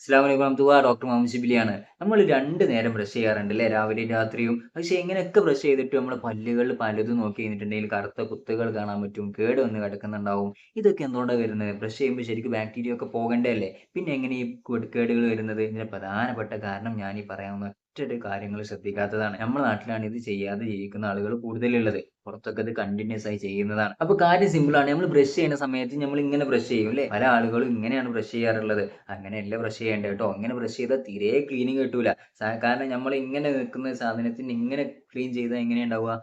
അസ്സാം വലൈക്കും തുവാ ഡോക്ടർ മുഹമ്മദ് ഷിബിലിയാണ് നമ്മൾ രണ്ട് നേരം ബ്രഷ് ചെയ്യാറുണ്ട് അല്ലേ? രാവിലെയും രാത്രിയും. പക്ഷെ എങ്ങനെയൊക്കെ ബ്രഷ് ചെയ്തിട്ട് നമ്മൾ പല്ലുകളിൽ പലതും നോക്കി കഴിഞ്ഞിട്ടുണ്ടെങ്കിൽ കറുത്ത കുത്തുകൾ കാണാൻ പറ്റും കേട് വന്ന് കിടക്കുന്നുണ്ടാവും. ഇതൊക്കെ എന്തുകൊണ്ടാണ് വരുന്നത്? ബ്രഷ് ചെയ്യുമ്പോൾ ശരിക്കും ബാക്ടീരിയ ഒക്കെ പോകണ്ടേ അല്ലേ? പിന്നെ എങ്ങനെ ഈ കേട്- കേടുകൾ വരുന്നത്? ഇതിന് പ്രധാനപ്പെട്ട കാരണം ഞാൻ ഈ പറയാവുന്ന ഒറ്റൊരു കാര്യങ്ങൾ ശ്രദ്ധിക്കാത്തതാണ്. നമ്മുടെ നാട്ടിലാണ് ഇത് ചെയ്യാതെ ജീവിക്കുന്ന ആളുകൾ കൂടുതലുള്ളത്. പുറത്തൊക്കെ ഇത് കണ്ടിന്യൂസ് ആയി ചെയ്യുന്നതാണ്. അപ്പൊ കാര്യം സിമ്പിൾ ആണ്. നമ്മൾ ബ്രഷ് ചെയ്യുന്ന സമയത്ത് നമ്മൾ ഇങ്ങനെ ബ്രഷ് ചെയ്യും അല്ലേ? പല ആളുകളും ഇങ്ങനെയാണ് ബ്രഷ് ചെയ്യാറുള്ളത്. അങ്ങനെയല്ല ബ്രഷ് ചെയ്യേണ്ടത് കേട്ടോ? അങ്ങനെ ബ്രഷ് ചെയ്താൽ തീരെ ക്ലീനിങ് കിട്ടൂല. കാരണം നമ്മൾ ഇങ്ങനെ നിൽക്കുന്ന സാധനത്തിന് ഇങ്ങനെ ക്ലീൻ ചെയ്താൽ എങ്ങനെ ഉണ്ടാവുക?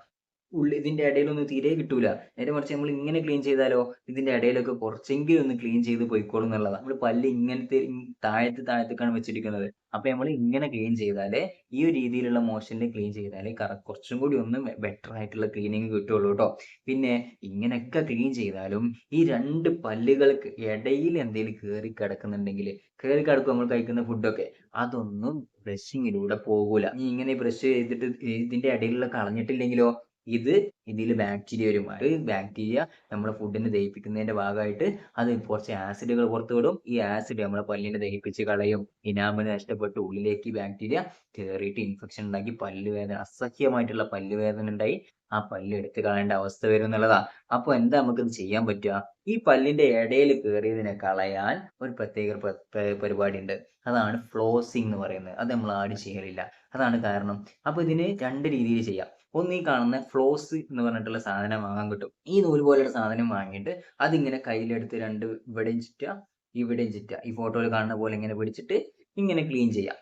ഉള്ളി ഇതിന്റെ ഇടയിലൊന്നും തീരെ കിട്ടൂല. നേരെ മറിച്ച് നമ്മൾ ഇങ്ങനെ ക്ലീൻ ചെയ്താലോ ഇതിന്റെ ഇടയിലൊക്കെ കുറച്ചെങ്കിലും ഒന്ന് ക്ലീൻ ചെയ്ത് പോയിക്കോളും എന്നുള്ളതാണ് നമ്മൾ പല്ല് ഇങ്ങനത്തെ താഴത്ത് താഴത്തേക്കാണ് വെച്ചിരിക്കുന്നത്. അപ്പൊ നമ്മൾ ഇങ്ങനെ ക്ലീൻ ചെയ്താലേ ഈ ഒരു രീതിയിലുള്ള മോഷനിൽ ക്ലീൻ ചെയ്താലേ കറ കുറച്ചും കൂടി ഒന്ന് ബെറ്റർ ആയിട്ടുള്ള ക്ലീനിങ് കിട്ടുള്ളൂ കേട്ടോ പിന്നെ ഇങ്ങനെയൊക്കെ ക്ലീൻ ചെയ്താലും ഈ രണ്ട് പല്ലുകൾക്ക് ഇടയിൽ എന്തെങ്കിലും കയറി കിടക്കുന്നുണ്ടെങ്കിൽ കയറി കിടക്കും നമ്മൾ കഴിക്കുന്ന ഫുഡൊക്കെ അതൊന്നും ബ്രഷിങ്ങിലൂടെ പോകൂല. നീ ഇങ്ങനെ ബ്രഷ് ചെയ്തിട്ട് ഇതിന്റെ ഇടയിലുള്ള കളഞ്ഞിട്ടില്ലെങ്കിലോ ഇത് ഇതിൽ ബാക്ടീരിയ വരും. അത് ബാക്ടീരിയ നമ്മുടെ ഫുഡിനെ ദഹിപ്പിക്കുന്നതിന്റെ ഭാഗമായിട്ട് അത് കുറച്ച് ആസിഡുകൾ പുറത്തു വിടും. ഈ ആസിഡ് നമ്മളെ പല്ലിനെ ദഹിപ്പിച്ച് കളയും. ഇനാമിന് നഷ്ടപ്പെട്ട് ഉള്ളിലേക്ക് ബാക്ടീരിയ കയറിയിട്ട് ഇൻഫെക്ഷൻ ഉണ്ടാക്കി പല്ലുവേദന അസഹ്യമായിട്ടുള്ള പല്ലുവേദന ഉണ്ടായി. ആ പല്ല് എടുത്തു കളയേണ്ട അവസ്ഥ വരും എന്നുള്ളതാ അപ്പൊ എന്താ നമുക്ക് ചെയ്യാൻ പറ്റുക? ഈ പല്ലിന്റെ ഇടയിൽ കയറിയതിനെ കളയാൻ ഒരു പ്രത്യേക പരിപാടി ഉണ്ട് അതാണ് ഫ്ലോസിംഗ് എന്ന് പറയുന്നത്. അത് നമ്മൾ ആരും ചെയ്യലില്ല. അതാണ് കാരണം. അപ്പൊ ഇതിന് രണ്ട് രീതിയിൽ ചെയ്യാം. ഒന്ന് ഈ കാണുന്ന ഫ്ലോസ് എന്ന് പറഞ്ഞിട്ടുള്ള സാധനം വാങ്ങാൻ കിട്ടും. ഈ നൂൽ പോലെയുള്ള സാധനം വാങ്ങിയിട്ട് അതിങ്ങനെ കയ്യിലെടുത്ത് രണ്ട് ഇവിടെയും ചുറ്റുക ഇവിടെയും ചുറ്റുക ഈ ഫോട്ടോയിൽ കാണുന്ന പോലെ ഇങ്ങനെ പിടിച്ചിട്ട് ഇങ്ങനെ ക്ലീൻ ചെയ്യാം.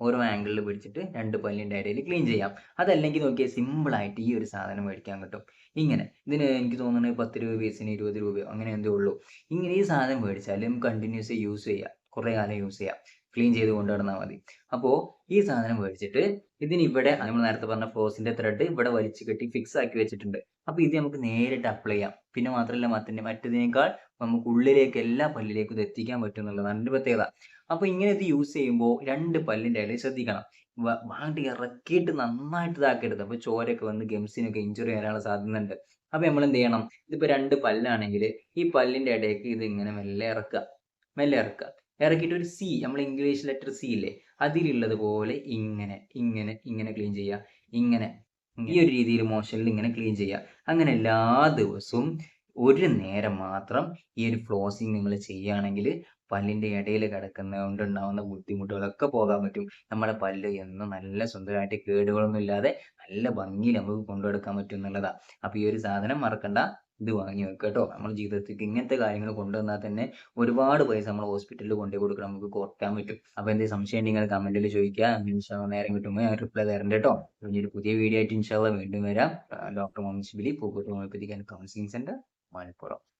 ഓരോ ആംഗിളിൽ പിടിച്ചിട്ട് രണ്ട് പല്ലിന്റെ ഇടയിൽ ക്ലീൻ ചെയ്യാം. അതല്ലെങ്കിൽ നോക്കിയാൽ സിമ്പിളായിട്ട് ഈ ഒരു സാധനം മേടിക്കാൻ കിട്ടും. ഇങ്ങനെ. ഇതിന് എനിക്ക് തോന്നുന്നത് പത്ത് രൂപ പീസിന് ഇരുപത് രൂപയോ അങ്ങനെ എന്തേ ഉള്ളൂ. ഇങ്ങനെ ഈ സാധനം നമുക്ക് കണ്ടിന്യൂസ് യൂസ് ചെയ്യാം. കുറേ കാലം യൂസ് ചെയ്യാം. ക്ലീൻ ചെയ്ത് കൊണ്ടു നടന്നാൽ മതി. അപ്പോൾ ഈ സാധനം മേടിച്ചിട്ട് ഇതിന് ഇവിടെ നമ്മൾ നേരത്തെ പറഞ്ഞ ഫ്ലോസിന്റെ ത്രെഡ് ഇവിടെ വലിച്ചു കെട്ടി ഫിക്സ് ആക്കി വെച്ചിട്ടുണ്ട്. അപ്പോൾ ഇത് നമുക്ക് നേരിട്ട് അപ്ലൈ ചെയ്യാം. പിന്നെ മാത്രമല്ല മറ്റേ മറ്റതിനേക്കാൾ നമുക്ക് ഉള്ളിലേക്ക് എല്ലാ പല്ലിലേക്കും ഇത് എത്തിക്കാൻ പറ്റും എന്നുള്ളതാണ് എന്റെ പ്രത്യേകത. അപ്പൊ ഇങ്ങനെ ഇത് യൂസ് ചെയ്യുമ്പോൾ രണ്ട് പല്ലിന്റെ ഇടയിൽ ശ്രദ്ധിക്കണം. വ- വാങ്ങി ഇറക്കിയിട്ട് നന്നായിട്ട് ഇതാക്കരുത്. അപ്പോൾ ചോരയൊക്കെ വന്ന് ഗംസിനൊക്കെ ഇഞ്ചുറി വരാനുള്ള സാധ്യത ഉണ്ട് അപ്പൊ നമ്മൾ എന്ത് ചെയ്യണം? ഇതിപ്പോ രണ്ട് പല്ലാണെങ്കിൽ ഈ പല്ലിന്റെ ഇടയ്ക്ക് ഇത് ഇങ്ങനെ മെല്ലെ ഇറക്കുക. മെല്ലെ ഇറക്കുക. ഇറക്കിയിട്ട് ഒരു സി നമ്മൾ ഇംഗ്ലീഷ് ലെറ്റർ സി ഇല്ലേ? അതിലുള്ളത് പോലെ ഇങ്ങനെ ഇങ്ങനെ ഇങ്ങനെ ക്ലീൻ ചെയ്യുക ഇങ്ങനെ. ഈ ഒരു രീതിയിൽ മോഷനിൽ ഇങ്ങനെ ക്ലീൻ ചെയ്യുക അങ്ങനെ എല്ലാ ദിവസവും ഒരു നേരം മാത്രം ഈ ഒരു ഫ്ലോസിങ് നിങ്ങൾ ചെയ്യുകയാണെങ്കിൽ പല്ലിന്റെ ഇടയിൽ കിടക്കുന്ന കൊണ്ടുണ്ടാവുന്ന ബുദ്ധിമുട്ടുകളൊക്കെ പോകാൻ പറ്റും. നമ്മുടെ പല്ല് എന്നും നല്ല സ്വന്തമായിട്ട് കേടുകളൊന്നും ഇല്ലാതെ നല്ല ഭംഗിയിൽ നമുക്ക് കൊണ്ടുനടക്കാൻ പറ്റും എന്നുള്ളതാണ് അപ്പോൾ ഈ ഒരു സാധനം മറക്കണ്ട. ഇത് വാങ്ങി വെക്കുക കേട്ടോ. നമ്മുടെ ജീവിതത്തിലേക്ക് ഇങ്ങനത്തെ കാര്യങ്ങൾ കൊണ്ടുവന്നാൽ തന്നെ ഒരുപാട് പൈസ നമ്മൾ ഹോസ്പിറ്റലിൽ കൊണ്ടുപോയി കൊടുക്കണം. നമുക്ക് കുറയ്ക്കാൻ പറ്റും. അപ്പൊ എന്തെങ്കിലും സംശയം ഉണ്ടെങ്കിൽ കമന്റിൽ ചോദിക്കുക. ഇൻഷാ നേരം കിട്ടുമ്പോൾ ഞാൻ റിപ്ലൈ തരണ്ട കേട്ടോ. ഒരു പുതിയ വീഡിയോ ആയിട്ട് ഇൻഷാല്ല വീണ്ടും വരാം. Doctor Muhammad Shibili Pookkottu homeopathic and counselling centre Malappuram.